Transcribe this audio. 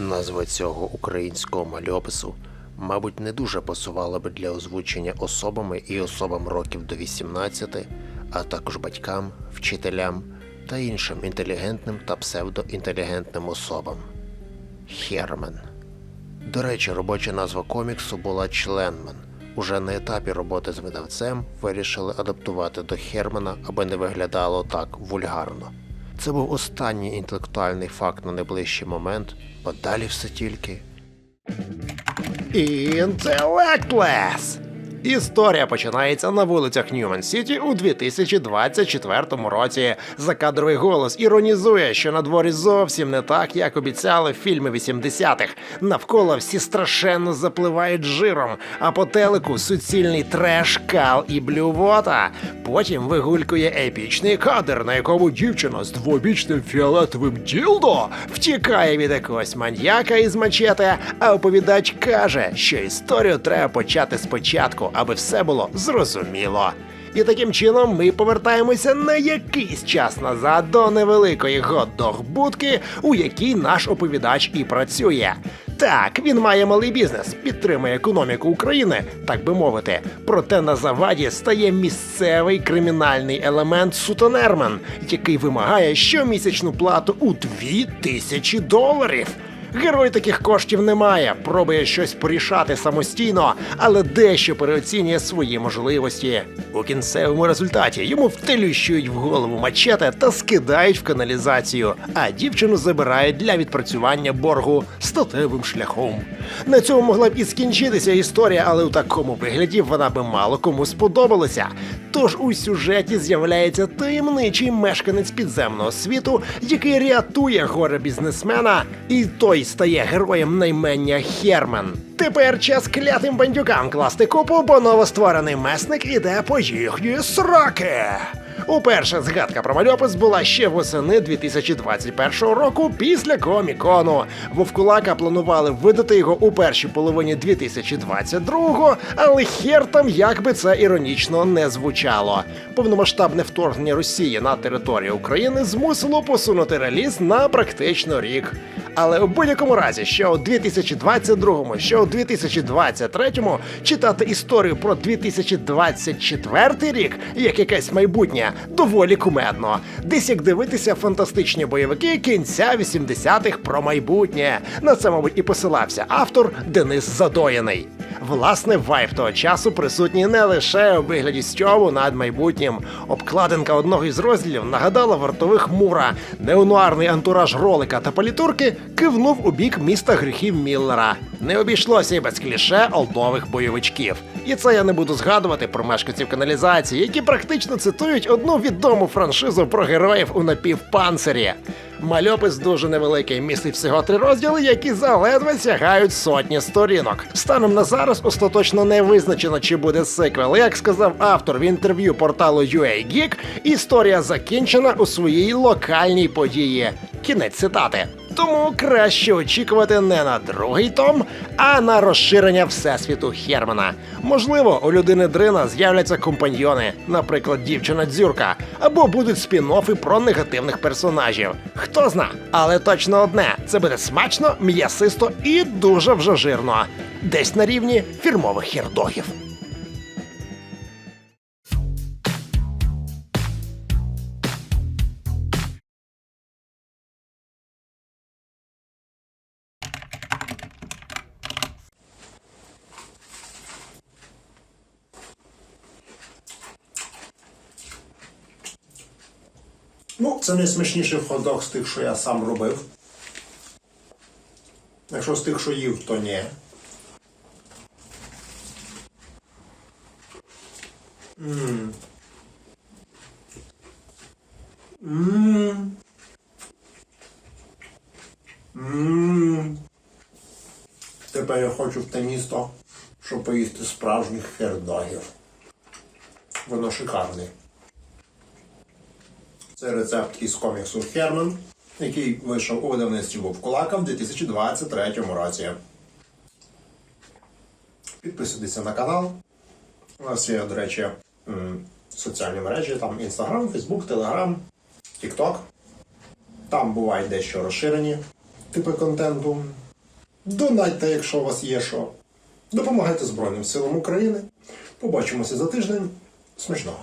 Назва цього українського мальопису, мабуть, не дуже пасувала би для озвучення особами і особам років до 18, а також батькам, вчителям та іншим інтелігентним та псевдоінтелігентним особам. Хермен. До речі, робоча назва коміксу була Членмен. Уже на етапі роботи з видавцем вирішили адаптувати до Хермана, аби не виглядало так вульгарно. Це був останній інтелектуальний факт на найближчий момент, бо далі все тільки. Інтелектлес! Історія починається на вулицях Ньюман Сіті у 2024 році. Закадровий голос іронізує, що на дворі зовсім не так, як обіцяли фільми 80-х. Навколо всі страшенно запливають жиром, а по телеку суцільний треш, кал і блювота. Потім вигулькує епічний кадр, на якому дівчина з двобічним фіолетовим ділдо втікає від якогось маньяка із мачете, а оповідач каже, що історію треба почати спочатку, аби все було зрозуміло. І таким чином ми повертаємося на якийсь час назад до невеликої гот-дог будки, у якій наш оповідач і працює. Так, він має малий бізнес, підтримує економіку України, так би мовити. Проте на заваді стає місцевий кримінальний елемент сутенермен, який вимагає щомісячну плату у 2000 доларів. Герой таких коштів не має, пробує щось порішати самостійно, але дещо переоцінює свої можливості. У кінцевому результаті йому втелющують в голову мачете та скидають в каналізацію, а дівчину забирають для відпрацювання боргу статевим шляхом. На цьому могла б і скінчитися історія, але у такому вигляді вона би мало кому сподобалася. Тож у сюжеті з'являється таємничий мешканець підземного світу, який рятує горе бізнесмена, і той стає героєм наймення Хермен. Тепер час клятим бандюкам класти купу, бо новостворений месник іде по їхні сроки. Уперше згадка про мальопис була ще восени 2021 року після комікону. Вовкулака планували видати його у першій половині 2022-го, але хер там як би це іронічно не звучало. Повномасштабне вторгнення Росії на територію України змусило посунути реліз на практично рік. Але у будь-якому разі, що у 2022-му, що у 2023-му читати історію про 2024 рік, як якесь майбутнє, доволі кумедно. Десь як дивитися фантастичні бойовики кінця 80-х про майбутнє. На це, мабуть, і посилався автор Денис Задояний. Власне, вайб того часу присутній не лише у вигляді стьову над майбутнім. Обкладинка одного із розділів нагадала вартових Мура. Неонуарний антураж ролика та палітурки кивнув у бік міста гріхів Міллера. Не обійшлося й без кліше олдових бойовичків. І це я не буду згадувати про мешканців каналізації, які практично цитують одну відому франшизу про героїв у напівпанцирі. Мальопис дуже невеликий, містить всього три розділи, які заледве сягають сотні сторінок. Станом на зараз остаточно не визначено, чи буде сиквел. Як сказав автор в інтерв'ю порталу UA Geek, історія закінчена у своїй локальній події. Кінець цитати. Тому краще очікувати не на другий том, а на розширення всесвіту Хермана. Можливо, у людини Дрина з'являться компаньйони, наприклад, дівчина дзюрка, або будуть спін-оффи про негативних персонажів. Хто зна, але точно одне: це буде смачно, м'ясисто і дуже вже жирно. Десь на рівні фірмових хірдогів. Ну, це найсмачніший хот-дог з тих, що я сам робив. Якщо з тих, що їв, то ні. Мм. Мм. Мм. Тепер я хочу в те місто, щоб поїсти справжніх хердогів. Воно шикарне. Це рецепт із коміксу Херман, який вийшов у видавництві Вовкулака в 2023 році. Підписуйтеся на канал. У нас є, до речі, соціальні мережі, там Instagram, Facebook, Telegram, TikTok. Там бувають дещо розширені типи контенту. Донайте, якщо у вас є що. Допомагайте Збройним силам України. Побачимося за тиждень. Смачного!